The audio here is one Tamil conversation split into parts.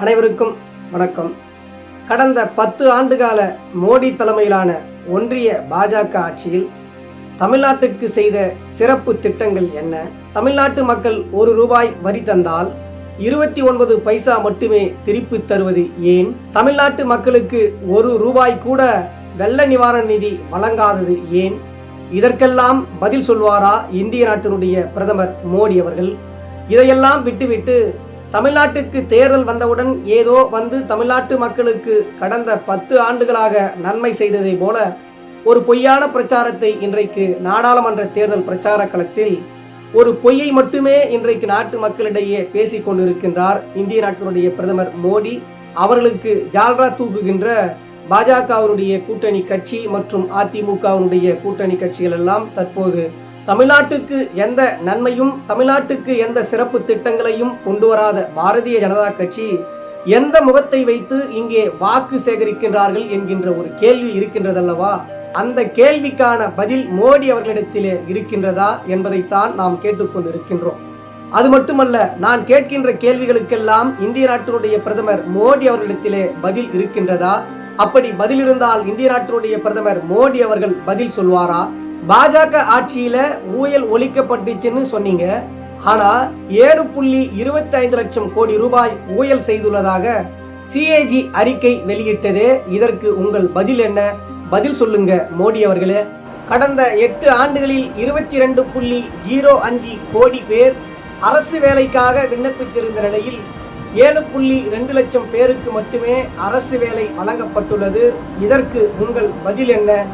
அனைவருக்கும் வணக்கம். கடந்த பத்து ஆண்டுகால மோடி தலைமையிலான ஒன்றிய பாஜக ஆட்சியில் தமிழ்நாட்டுக்கு செய்த சிறப்பு திட்டங்கள் என்ன? தமிழ்நாட்டு மக்கள் ஒரு ரூபாய் வரி தந்தால் இருபத்தி ஒன்பது பைசா மட்டுமே திருப்பி தருவது ஏன்? தமிழ்நாட்டு மக்களுக்கு ஒரு ரூபாய் கூட வெள்ள நிவாரண நிதி வழங்காதது ஏன்? இதற்கெல்லாம் பதில் சொல்வாரா இந்திய நாட்டினுடைய பிரதமர் மோடி அவர்கள்? இதையெல்லாம் விட்டுவிட்டு தமிழ்நாட்டுக்கு தேர்தல் வந்தவுடன் ஏதோ வந்து தமிழ்நாட்டு மக்களுக்கு கடந்த பத்து ஆண்டுகளாக நன்மை செய்ததை போல ஒரு பொய்யான பிரச்சாரத்தை இன்றைக்கு நாடாளுமன்ற தேர்தல் பிரச்சார களத்தில் ஒரு பொய்யை மட்டுமே இன்றைக்கு நாட்டு மக்களிடையே பேசிக் கொண்டிருக்கின்றார் இந்திய நாட்டினுடைய பிரதமர் மோடி. அவர்களுக்கு ஜால்ரா தூக்குகின்ற பாஜகவினுடைய கூட்டணி கட்சி மற்றும் அதிமுகவினுடைய கூட்டணி கட்சிகள் எல்லாம் தற்போது தமிழ்நாட்டுக்கு எந்த நன்மையும் தமிழ்நாட்டுக்கு எந்த சிறப்பு திட்டங்களையும் கொண்டு வராத பாரதிய ஜனதா கட்சி எந்த முகத்தை வைத்து இங்கே வாக்கு சேகரிக்கின்றார்கள் என்கின்ற ஒரு கேள்வி இருக்கின்றதல்லவா? அந்த கேள்விக்கான பதில் மோடி அவர்களிடத்திலே இருக்கின்றதா என்பதைத்தான் நாம் கேட்டுக்கொண்டிருக்கின்றோம். அது மட்டுமல்ல நான் கேட்கின்ற கேள்விகளுக்கெல்லாம் இந்திய நாட்டினுடைய பிரதமர் மோடி அவர்களிடத்திலே பதில் இருக்கின்றதா? அப்படி பதில் இருந்தால் இந்திய நாட்டினுடைய பிரதமர் மோடி அவர்கள் பதில் சொல்வாரா? பாஜக ஆட்சியில ஊழல் ஒழிக்கப்பட்டுச்சுன்னு சொன்னீங்க. ஆனா ஏழு புள்ளி இருபத்தி ஐந்து லட்சம் கோடி ரூபாய் ஊழல் செய்துள்ளதாக சிஏஜி அறிக்கை வெளியிட்டது. இதற்கு உங்கள் பதில் என்ன? பதில் சொல்லுங்க மோடி அவர்களே. கடந்த எட்டு ஆண்டுகளில் இருபத்தி ரெண்டு புள்ளி ஜீரோ அஞ்சு கோடி பேர் அரசு வேலைக்காக விண்ணப்பித்திருந்த நிலையில் ஏழு புள்ளி ரெண்டு லட்சம் பேருக்கு மட்டுமே அரசு வேலை வழங்கப்பட்டுள்ளது. இதற்கு உங்கள் பதில் என்ன?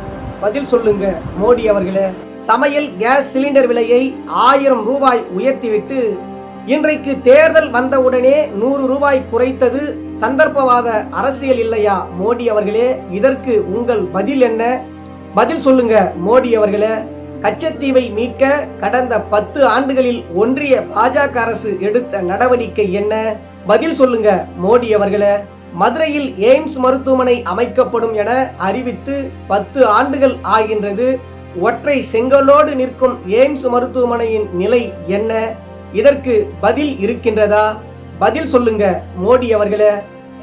பதில் சொல்லுங்க மோடி அவர்களே. சமையல் கேஸ் சிலிண்டர் விலையை ஆயிரம் ரூபாய் உயர்த்திவிட்டு இன்றைக்கு தேர்தல் வந்தவுடனே நூறு ரூபாய் குறைத்தது சந்தர்ப்பவாத அரசியல் இல்லையா மோடி அவர்களே? இதற்கு உங்கள் பதில் என்ன? பதில் சொல்லுங்க மோடி அவர்களே. கச்சத்தீவை மீட்க கடந்த பத்து ஆண்டுகளில் ஒன்றிய பாஜக அரசு எடுத்த நடவடிக்கை என்ன? பதில் சொல்லுங்க மோடி அவர்களே. மதுரையில் எய்ம்ஸ் மருத்துவமனை அமைக்கப்படும் என அறிவித்து பத்து ஆண்டுகள் ஆகின்றது. ஒற்றை செங்கலோடு நிற்கும் எய்ம்ஸ் மருத்துவமனையின் நிலை என்ன? இதற்கு பதில் இருக்கின்றதா? பதில் சொல்லுங்க மோடி அவர்களே.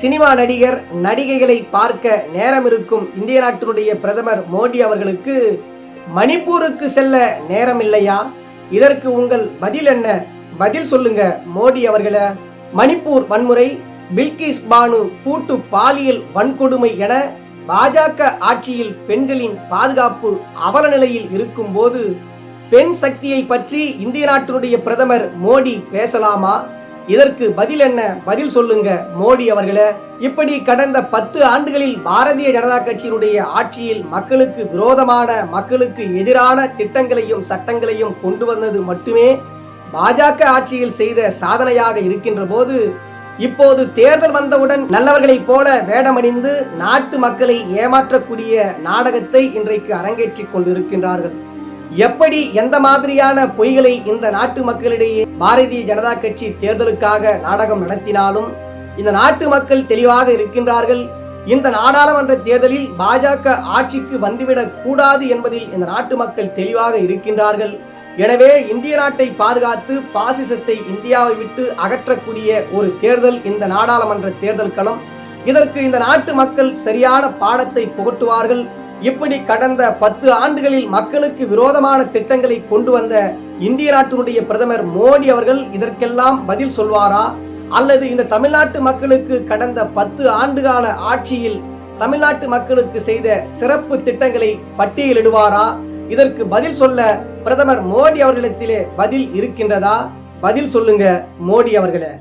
சினிமா நடிகர் நடிகைகளை பார்க்க நேரம் இருக்கும் இந்திய நாட்டினுடைய பிரதமர் மோடி அவர்களுக்கு மணிப்பூருக்கு செல்ல நேரம் இல்லையா இதற்கு உங்கள் பதில் என்ன? பதில் சொல்லுங்க மோடி அவர்களே. மணிப்பூர் வன்முறை பில்கிஸ் பானு கூட்டு பாலியல் வன்கொடுமை என பாஜக ஆட்சியில் பெண்களின் பாதுகாப்பு அவல நிலையில் இருக்கும்போது பெண் சக்தியை பற்றி இந்திய நாட்டினுடைய பிரதமர் மோடி பேசலாமா? இதற்கு பதில் என்ன? பதில் சொல்லுங்க மோடி அவர்களே. இப்படி கடந்த பத்து ஆண்டுகளில் பாரதிய ஜனதா கட்சியினுடைய ஆட்சியில் மக்களுக்கு விரோதமான மக்களுக்கு எதிரான திட்டங்களையும் சட்டங்களையும் கொண்டு வந்தது மட்டுமே பாஜக ஆட்சியில் செய்த சாதனையாக இருக்கின்ற போது இப்போது தேர்தல் வந்தவுடன் நல்லவர்களைப் போல வேடமணிந்து நாட்டு மக்களை ஏமாற்றக்கூடிய நாடகத்தை இன்றைக்கு அரங்கேற்றிக் கொண்டிருக்கின்றார்கள். எப்படி எந்த மாதிரியான பொய்களை இந்த நாட்டு மக்களிடையே பாரதிய ஜனதா கட்சி தேர்தலுக்காக நாடகம் நடத்தினாலும் இந்த நாட்டு மக்கள் தெளிவாக இருக்கின்றார்கள். இந்த நாடாளுமன்ற தேர்தலில் பாஜக ஆட்சிக்கு வந்துவிடக் கூடாது என்பதில் இந்த நாட்டு மக்கள் தெளிவாக இருக்கின்றார்கள். எனவே இந்திய நாட்டை பாதுகாத்து பாசிசத்தை இந்தியாவை விட்டு அகற்றக்கூடிய ஒரு தேர்தல் இந்த நாடாளுமன்ற தேர்தல் களம். இதற்கு இந்த நாட்டு மக்கள் சரியான பாடத்தை புகட்டுவார்கள். இப்படி கடந்த பத்து ஆண்டுகளில் மக்களுக்கு விரோதமான திட்டங்களை கொண்டு வந்த இந்திய நாட்டினுடைய பிரதமர் மோடி அவர்கள் இதற்கெல்லாம் பதில் சொல்வாரா? அல்லது இந்த தமிழ்நாட்டு மக்களுக்கு கடந்த பத்து ஆண்டுகால ஆட்சியில் தமிழ்நாட்டு மக்களுக்கு செய்த சிறப்பு திட்டங்களை பட்டியலிடுவாரா? இதற்கு பதில் சொல்ல பிரதமர் மோடி அவர்களிடத்திலே பதில் இருக்கின்றதா? பதில் சொல்லுங்க மோடி அவர்களே.